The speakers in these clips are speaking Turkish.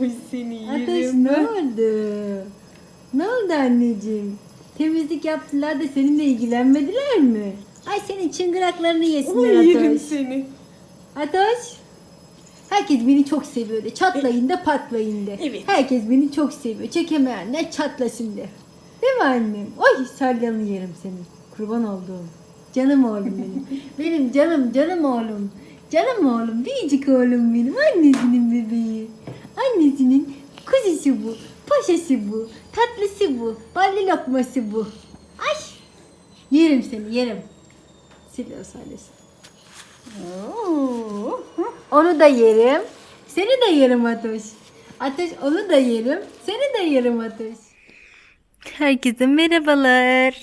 Oy seni Ateş yerim ne ben. oldu? Ne oldu anneciğim? Temizlik yaptılar da seninle ilgilenmediler mi? Ay senin çıngıraklarını yesinler Oy yerim Atoş. seni. Atoş. Herkes beni çok seviyor de. Çatlayın da patlayın de. Evet. Herkes beni çok seviyor. Çekemeyenler çatlasın de. Değil mi annem? Oy salyanı yerim seni. Kurban olduğum. Canım oğlum benim. benim canım canım oğlum. Canım oğlum. Biricik oğlum benim. Annesinin bebeği. Kuzusu bu. Tatlısı bu. Ballı lokması bu. Ay. Yerim seni yerim. Siliyor. Oo. Onu da yerim. Seni de yerim Ateş. Ateş onu da yerim. Seni de yerim Ateş. Herkese merhabalar.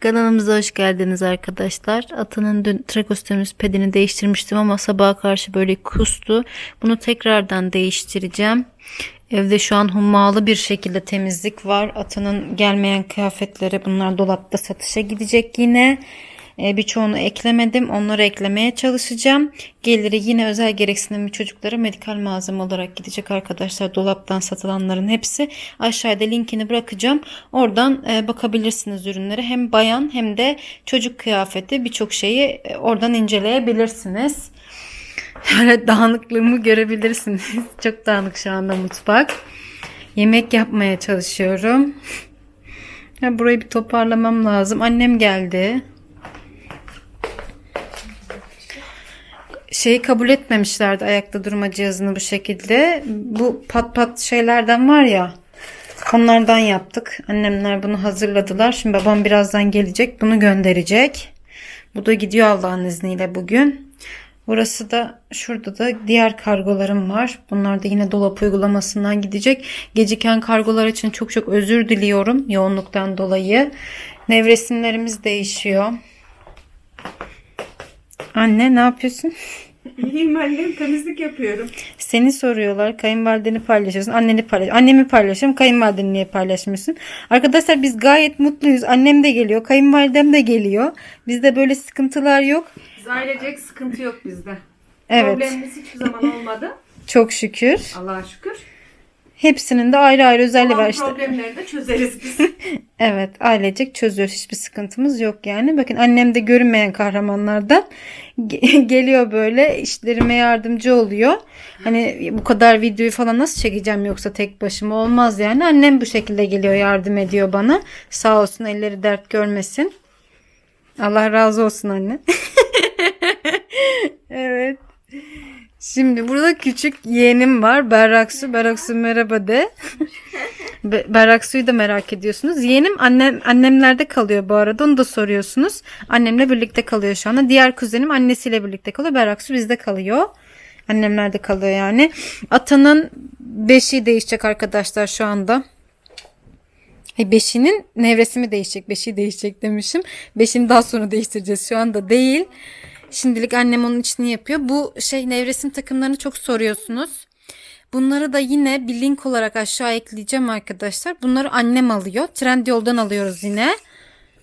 Kanalımıza hoş geldiniz arkadaşlar. Atanın dün trakostomus pedini değiştirmiştim ama sabaha karşı böyle kustu. Bunu tekrardan değiştireceğim. Evde şu an hummalı bir şekilde temizlik var. Atanın gelmeyen kıyafetleri bunlar dolapta satışa gidecek yine. Ee, birçoğunu eklemedim. Onları eklemeye çalışacağım. Geliri yine özel gereksinimli çocuklara medikal malzeme olarak gidecek arkadaşlar. Dolaptan satılanların hepsi. Aşağıda linkini bırakacağım. Oradan e, bakabilirsiniz ürünlere. Hem bayan hem de çocuk kıyafeti birçok şeyi e, oradan inceleyebilirsiniz. Böyle dağınıklığımı görebilirsiniz. Çok dağınık şu anda mutfak. Yemek yapmaya çalışıyorum. Ya burayı bir toparlamam lazım. Annem geldi. şeyi kabul etmemişlerdi ayakta durma cihazını bu şekilde. Bu pat pat şeylerden var ya. Onlardan yaptık. Annemler bunu hazırladılar. Şimdi babam birazdan gelecek. Bunu gönderecek. Bu da gidiyor Allah'ın izniyle bugün. Burası da şurada da diğer kargolarım var. Bunlar da yine dolap uygulamasından gidecek. Geciken kargolar için çok çok özür diliyorum yoğunluktan dolayı. Nevresimlerimiz değişiyor. Anne ne yapıyorsun? İyiyim annem temizlik yapıyorum. Seni soruyorlar. Kayınvalideni paylaşıyorsun. Anneni paylaş. Annemi paylaşıyorum. Kayınvalideni niye paylaşmıyorsun? Arkadaşlar biz gayet mutluyuz. Annem de geliyor. Kayınvalidem de geliyor. Bizde böyle sıkıntılar yok. Biz ailecek sıkıntı yok bizde. Evet. Problemimiz hiçbir zaman olmadı. Çok şükür. Allah'a şükür. Hepsinin de ayrı ayrı özelliği var işte. problemleri de çözeriz biz. Evet ailecek çözüyoruz. Hiçbir sıkıntımız yok yani. Bakın annem de görünmeyen kahramanlardan ge- geliyor böyle işlerime yardımcı oluyor. Hani bu kadar videoyu falan nasıl çekeceğim yoksa tek başıma olmaz yani. Annem bu şekilde geliyor yardım ediyor bana. Sağ olsun elleri dert görmesin. Allah razı olsun anne. evet. Şimdi burada küçük yeğenim var. Berraksu. Berraksu merhaba de. Be- Berraksu'yu da merak ediyorsunuz. Yeğenim annem annemlerde kalıyor bu arada. Onu da soruyorsunuz. Annemle birlikte kalıyor şu anda. Diğer kuzenim annesiyle birlikte kalıyor. Berraksu bizde kalıyor. Annemlerde kalıyor yani. Atanın beşiği değişecek arkadaşlar şu anda. Ay beşinin nevresi mi değişecek? Beşiği değişecek demişim. Beşini daha sonra değiştireceğiz. Şu anda değil. Şimdilik annem onun içini yapıyor. Bu şey nevresim takımlarını çok soruyorsunuz. Bunları da yine bir link olarak aşağı ekleyeceğim arkadaşlar. Bunları annem alıyor. Trendyol'dan alıyoruz yine.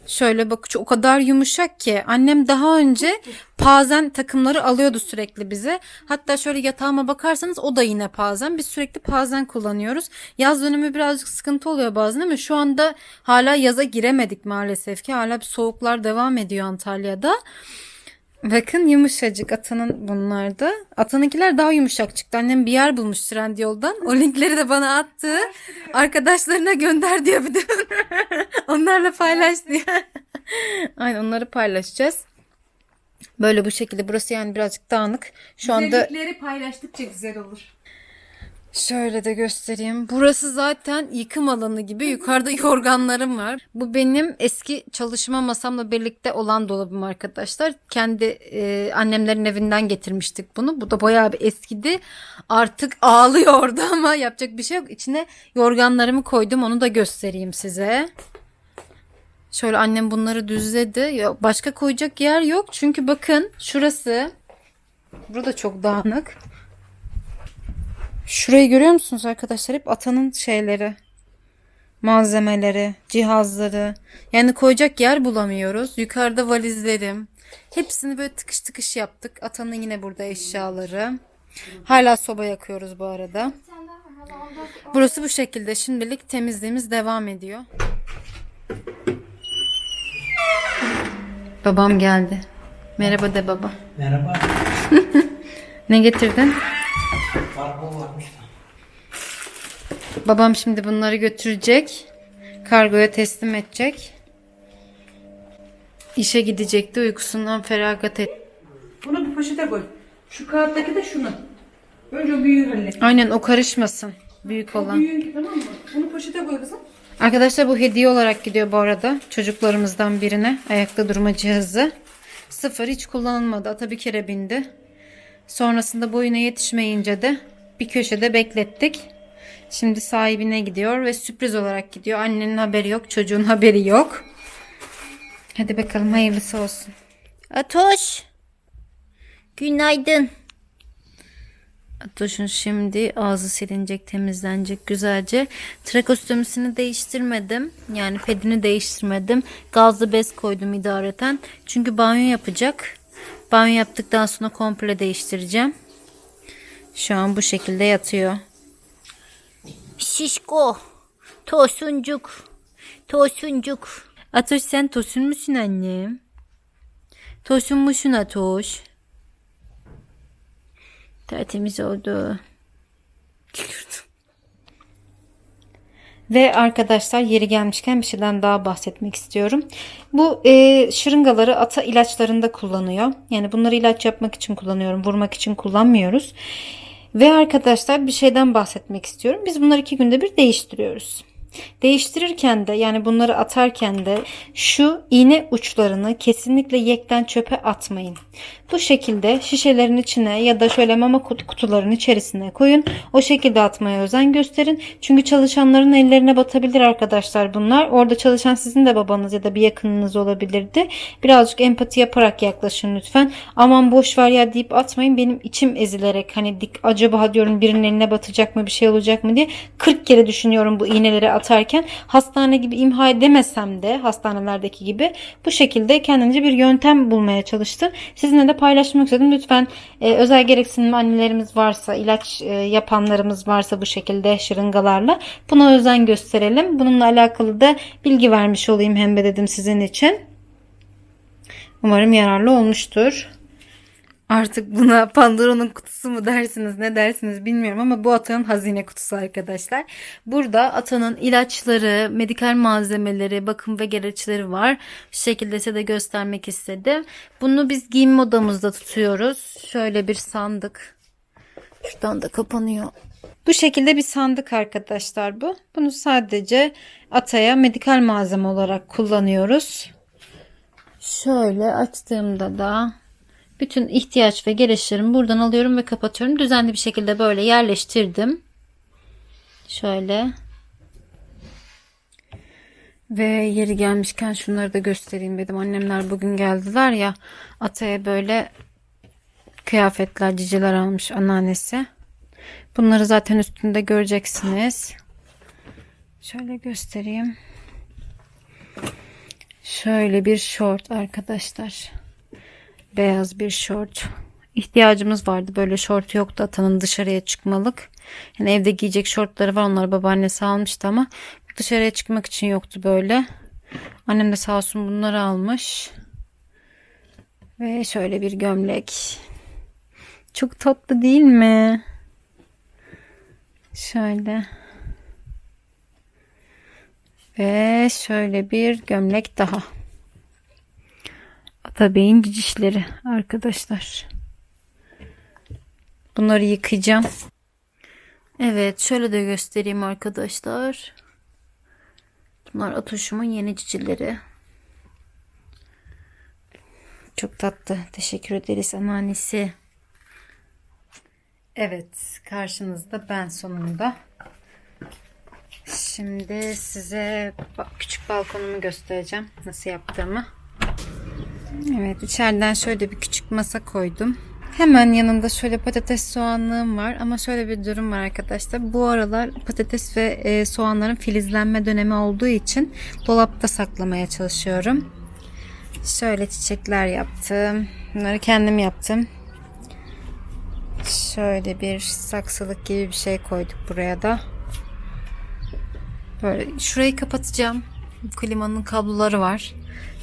Şöyle bak o kadar yumuşak ki annem daha önce pazen takımları alıyordu sürekli bize. Hatta şöyle yatağıma bakarsanız o da yine pazen. Biz sürekli pazen kullanıyoruz. Yaz dönemi birazcık sıkıntı oluyor bazen ama şu anda hala yaza giremedik maalesef ki. Hala bir soğuklar devam ediyor Antalya'da. Bakın yumuşacık atanın bunlar da. Atanınkiler daha yumuşak çıktı. Annem bir yer bulmuş Trendyol'dan. O linkleri de bana attı. Arkadaşlarına gönder diyor bir de. Onlarla paylaş diyor. Aynen onları paylaşacağız. Böyle bu şekilde. Burası yani birazcık dağınık. Şu anda Güzellikleri paylaştıkça güzel olur. Şöyle de göstereyim. Burası zaten yıkım alanı gibi. Yukarıda yorganlarım var. Bu benim eski çalışma masamla birlikte olan dolabım arkadaşlar. Kendi e, annemlerin evinden getirmiştik bunu. Bu da bayağı bir eskidi. Artık ağlıyor orada ama yapacak bir şey yok. İçine yorganlarımı koydum. Onu da göstereyim size. Şöyle annem bunları düzledi. Ya başka koyacak yer yok. Çünkü bakın şurası. Burada çok dağınık. Şurayı görüyor musunuz arkadaşlar? Hep atanın şeyleri. Malzemeleri, cihazları. Yani koyacak yer bulamıyoruz. Yukarıda valizlerim. Hepsini böyle tıkış tıkış yaptık. Atanın yine burada eşyaları. Hala soba yakıyoruz bu arada. Burası bu şekilde. Şimdilik temizliğimiz devam ediyor. Babam geldi. Merhaba de baba. Merhaba. Ne getirdin? Kargo varmış da. Babam şimdi bunları götürecek. Kargoya teslim edecek. İşe gidecekti. Uykusundan feragat et. Bunu bir poşete koy. Şu kağıttaki de şunu. Önce büyüğü hallet. Aynen o karışmasın. Büyük olan. Büyüğü tamam mı? Bunu poşete koy kızım. Arkadaşlar bu hediye olarak gidiyor bu arada. Çocuklarımızdan birine. Ayakta durma cihazı. Sıfır hiç kullanılmadı. Ata bir kere bindi. Sonrasında boyuna yetişmeyince de bir köşede beklettik. Şimdi sahibine gidiyor ve sürpriz olarak gidiyor. Annenin haberi yok, çocuğun haberi yok. Hadi bakalım hayırlısı olsun. Atoş. Günaydın. Atoş'un şimdi ağzı silinecek, temizlenecek güzelce. Trakostomisini değiştirmedim. Yani pedini değiştirmedim. Gazlı bez koydum idareten. Çünkü banyo yapacak. Banyo yaptıktan sonra komple değiştireceğim. Şu an bu şekilde yatıyor. Şişko. Tosuncuk. Tosuncuk. Atoş sen tosun musun annem? Tosun musun Atoş? Tertemiz oldu. Ve arkadaşlar yeri gelmişken bir şeyden daha bahsetmek istiyorum. Bu e, şırıngaları ata ilaçlarında kullanıyor. Yani bunları ilaç yapmak için kullanıyorum. Vurmak için kullanmıyoruz. Ve arkadaşlar bir şeyden bahsetmek istiyorum. Biz bunları iki günde bir değiştiriyoruz. Değiştirirken de yani bunları atarken de şu iğne uçlarını kesinlikle yekten çöpe atmayın. Bu şekilde şişelerin içine ya da şöyle mama kut- kutuların içerisine koyun. O şekilde atmaya özen gösterin. Çünkü çalışanların ellerine batabilir arkadaşlar bunlar. Orada çalışan sizin de babanız ya da bir yakınınız olabilirdi. Birazcık empati yaparak yaklaşın lütfen. Aman boş ver ya deyip atmayın. Benim içim ezilerek hani dik acaba diyorum birinin eline batacak mı bir şey olacak mı diye 40 kere düşünüyorum bu iğneleri atarken. Hastane gibi imha edemesem de hastanelerdeki gibi bu şekilde kendince bir yöntem bulmaya çalıştım. Sizinle de paylaşmak istedim. Lütfen e, özel gereksinim annelerimiz varsa, ilaç e, yapanlarımız varsa bu şekilde şırıngalarla buna özen gösterelim. Bununla alakalı da bilgi vermiş olayım hem de dedim sizin için. Umarım yararlı olmuştur. Artık buna Pandora'nın kutusu mu dersiniz ne dersiniz bilmiyorum ama bu Ata'nın hazine kutusu arkadaşlar. Burada Ata'nın ilaçları, medikal malzemeleri, bakım ve gereçleri var. Şu şekilde size de göstermek istedim. Bunu biz giyinme odamızda tutuyoruz. Şöyle bir sandık. Şuradan da kapanıyor. Bu şekilde bir sandık arkadaşlar bu. Bunu sadece Ata'ya medikal malzeme olarak kullanıyoruz. Şöyle açtığımda da bütün ihtiyaç ve gereçlerimi buradan alıyorum ve kapatıyorum. Düzenli bir şekilde böyle yerleştirdim. Şöyle. Ve yeri gelmişken şunları da göstereyim dedim. Annemler bugün geldiler ya. Ataya böyle kıyafetler, ciciler almış anneannesi. Bunları zaten üstünde göreceksiniz. Şöyle göstereyim. Şöyle bir şort arkadaşlar beyaz bir şort. İhtiyacımız vardı. Böyle şort yoktu. Atanın dışarıya çıkmalık. Yani evde giyecek şortları var. Onları babaannesi almıştı ama dışarıya çıkmak için yoktu böyle. Annem de sağ olsun bunları almış. Ve şöyle bir gömlek. Çok tatlı değil mi? Şöyle. Ve şöyle bir gömlek daha. Atabeyin cicişleri arkadaşlar. Bunları yıkayacağım. Evet şöyle de göstereyim arkadaşlar. Bunlar Atoş'umun yeni cicileri. Çok tatlı. Teşekkür ederiz anneannesi. Evet karşınızda ben sonunda. Şimdi size küçük balkonumu göstereceğim. Nasıl yaptığımı. Evet içeriden şöyle bir küçük masa koydum. Hemen yanında şöyle patates soğanlığım var ama şöyle bir durum var arkadaşlar. Bu aralar patates ve e, soğanların filizlenme dönemi olduğu için dolapta saklamaya çalışıyorum. Şöyle çiçekler yaptım. Bunları kendim yaptım. Şöyle bir saksılık gibi bir şey koyduk buraya da. Böyle şurayı kapatacağım. Klimanın kabloları var.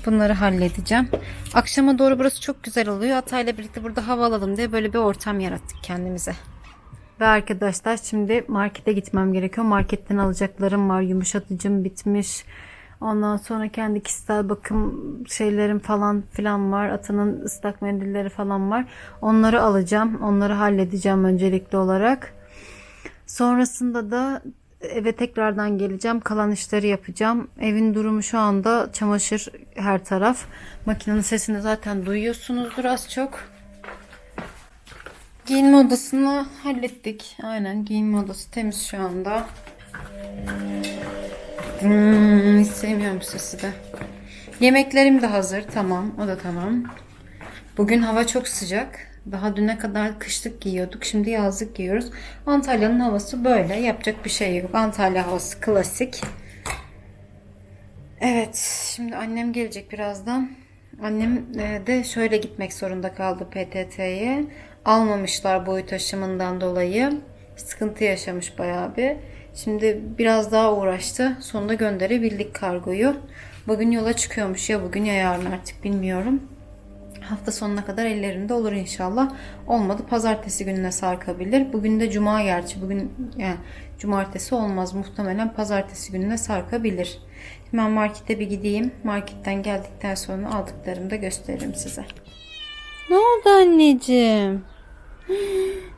Bunları halledeceğim. Akşama doğru burası çok güzel oluyor. Atayla birlikte burada hava alalım diye böyle bir ortam yarattık kendimize. Ve arkadaşlar şimdi markete gitmem gerekiyor. Marketten alacaklarım var. Yumuşatıcım bitmiş. Ondan sonra kendi kişisel bakım şeylerim falan filan var. Atanın ıslak mendilleri falan var. Onları alacağım. Onları halledeceğim öncelikli olarak. Sonrasında da eve tekrardan geleceğim. Kalan işleri yapacağım. Evin durumu şu anda çamaşır her taraf. Makinenin sesini zaten duyuyorsunuzdur az çok. Giyinme odasını hallettik. Aynen giyinme odası temiz şu anda. Hmm, hiç sevmiyorum sesi de. Yemeklerim de hazır. Tamam. O da tamam. Bugün hava çok sıcak. Daha düne kadar kışlık giyiyorduk. Şimdi yazlık giyiyoruz. Antalya'nın havası böyle. Yapacak bir şey yok. Antalya havası klasik. Evet. Şimdi annem gelecek birazdan. Annem e, de şöyle gitmek zorunda kaldı PTT'ye. Almamışlar boyu taşımından dolayı. Sıkıntı yaşamış bayağı bir. Şimdi biraz daha uğraştı. Sonunda gönderebildik kargoyu. Bugün yola çıkıyormuş ya bugün ya yarın artık bilmiyorum. Hafta sonuna kadar ellerinde olur inşallah. Olmadı pazartesi gününe sarkabilir. Bugün de cuma gerçi. Bugün yani cumartesi olmaz. Muhtemelen pazartesi gününe sarkabilir. Hemen markete bir gideyim. Marketten geldikten sonra aldıklarımı da gösteririm size. Ne oldu anneciğim?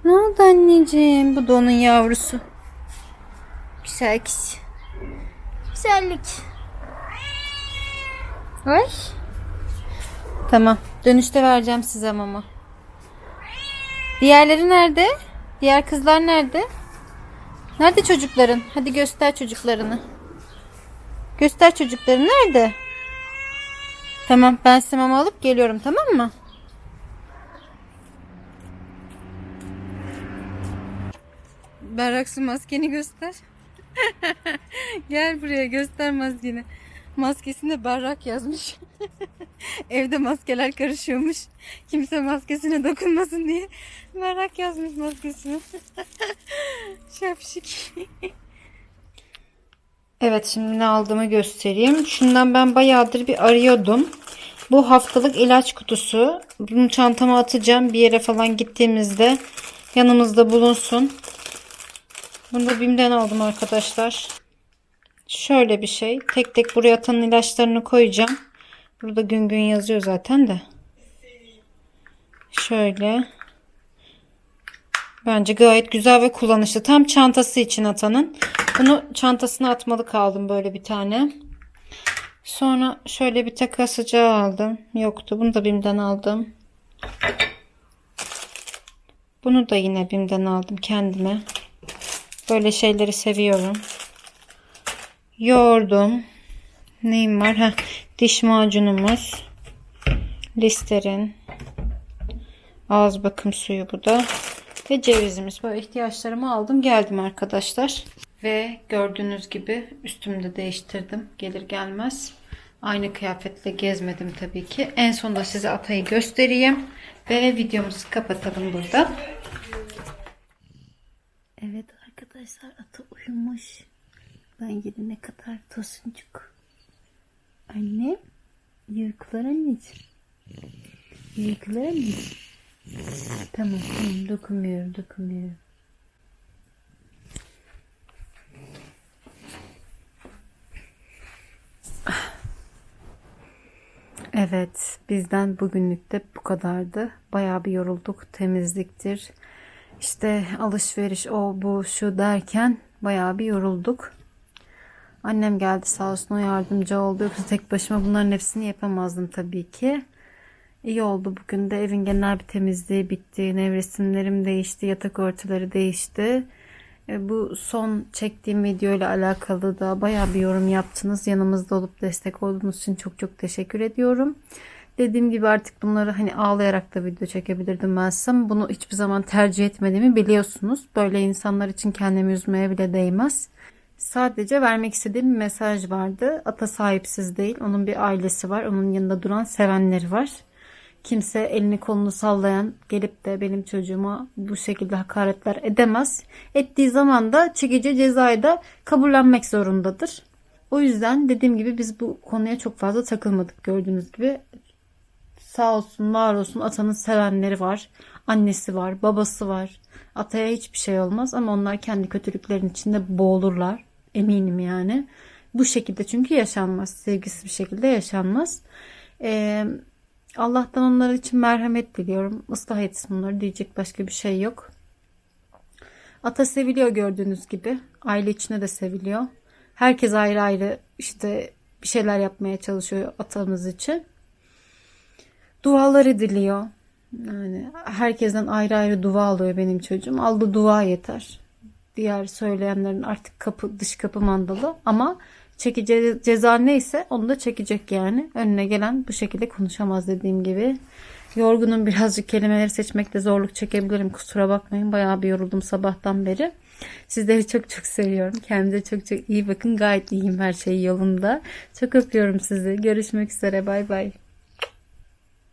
Ne oldu anneciğim? Bu da onun yavrusu. Güzel kız. Güzellik. Ay. Tamam. Dönüşte vereceğim size mama. Diğerleri nerede? Diğer kızlar nerede? Nerede çocukların? Hadi göster çocuklarını. Göster çocukları nerede? Tamam ben size mama alıp geliyorum tamam mı? Berraksu maskeni göster. Gel buraya göster maskeni. Maskesinde berrak yazmış. Evde maskeler karışıyormuş. Kimse maskesine dokunmasın diye berrak yazmış maskesine. Şapşik. Evet şimdi ne aldığımı göstereyim. Şundan ben bayağıdır bir arıyordum. Bu haftalık ilaç kutusu. Bunu çantama atacağım. Bir yere falan gittiğimizde yanımızda bulunsun. Bunu da BİM'den aldım arkadaşlar. Şöyle bir şey. Tek tek buraya atan ilaçlarını koyacağım. Burada gün gün yazıyor zaten de. Şöyle. Bence gayet güzel ve kullanışlı. Tam çantası için atanın. Bunu çantasına atmalı kaldım böyle bir tane. Sonra şöyle bir sıcağı aldım. Yoktu. Bunu da BİM'den aldım. Bunu da yine BİM'den aldım kendime. Böyle şeyleri seviyorum. Yoğurdum. Neyim var? Heh, diş macunumuz. Listerin. Ağız bakım suyu bu da. Ve cevizimiz. Böyle ihtiyaçlarımı aldım. Geldim arkadaşlar. Ve gördüğünüz gibi üstümü de değiştirdim. Gelir gelmez. Aynı kıyafetle gezmedim tabii ki. En sonunda size Atay'ı göstereyim. Ve videomuzu kapatalım burada. Evet arkadaşlar ata uyumuş. Ben gelene kadar tosuncuk. Annem iyi uykular anneciğim. İyi uykular anneciğim. Tamam tamam dokunmuyorum dokunmuyorum. Evet, bizden bugünlük de bu kadardı. Bayağı bir yorulduk. Temizliktir. İşte alışveriş o bu şu derken bayağı bir yorulduk. Annem geldi sağ olsun o yardımcı oldu. Yoksa tek başıma bunların hepsini yapamazdım tabii ki. İyi oldu bugün de evin genel bir temizliği bitti. Nevresimlerim değişti, yatak örtüleri değişti. E, Bu son çektiğim video ile alakalı da bayağı bir yorum yaptınız. Yanımızda olup destek olduğunuz için çok çok teşekkür ediyorum. Dediğim gibi artık bunları hani ağlayarak da video çekebilirdim ben size bunu hiçbir zaman tercih etmediğimi biliyorsunuz. Böyle insanlar için kendimi üzmeye bile değmez. Sadece vermek istediğim bir mesaj vardı. Ata sahipsiz değil. Onun bir ailesi var. Onun yanında duran sevenleri var. kimse elini kolunu sallayan gelip de benim çocuğuma bu şekilde hakaretler edemez. Ettiği zaman da çekici cezayı da kabullenmek zorundadır. O yüzden dediğim gibi biz bu konuya çok fazla takılmadık gördüğünüz gibi. Sağ olsun var olsun atanın sevenleri var. Annesi var, babası var. Ataya hiçbir şey olmaz ama onlar kendi kötülüklerin içinde boğulurlar. Eminim yani. Bu şekilde çünkü yaşanmaz. Sevgisiz bir şekilde yaşanmaz. Ee, Allah'tan onlar için merhamet diliyorum. Islah etsin onları diyecek başka bir şey yok. Ata seviliyor gördüğünüz gibi. Aile içinde de seviliyor. Herkes ayrı ayrı işte bir şeyler yapmaya çalışıyor atamız için. Dualar ediliyor. Yani herkesten ayrı ayrı dua alıyor benim çocuğum. Aldığı dua yeter. Diğer söyleyenlerin artık kapı dış kapı mandalı ama çekeceği ceza neyse onu da çekecek yani. Önüne gelen bu şekilde konuşamaz dediğim gibi. Yorgunum birazcık kelimeleri seçmekte zorluk çekebilirim. Kusura bakmayın. Bayağı bir yoruldum sabahtan beri. Sizleri çok çok seviyorum. Kendinize çok çok iyi bakın. Gayet iyiyim. Her şey yolunda. Çok öpüyorum sizi. Görüşmek üzere. Bay bay.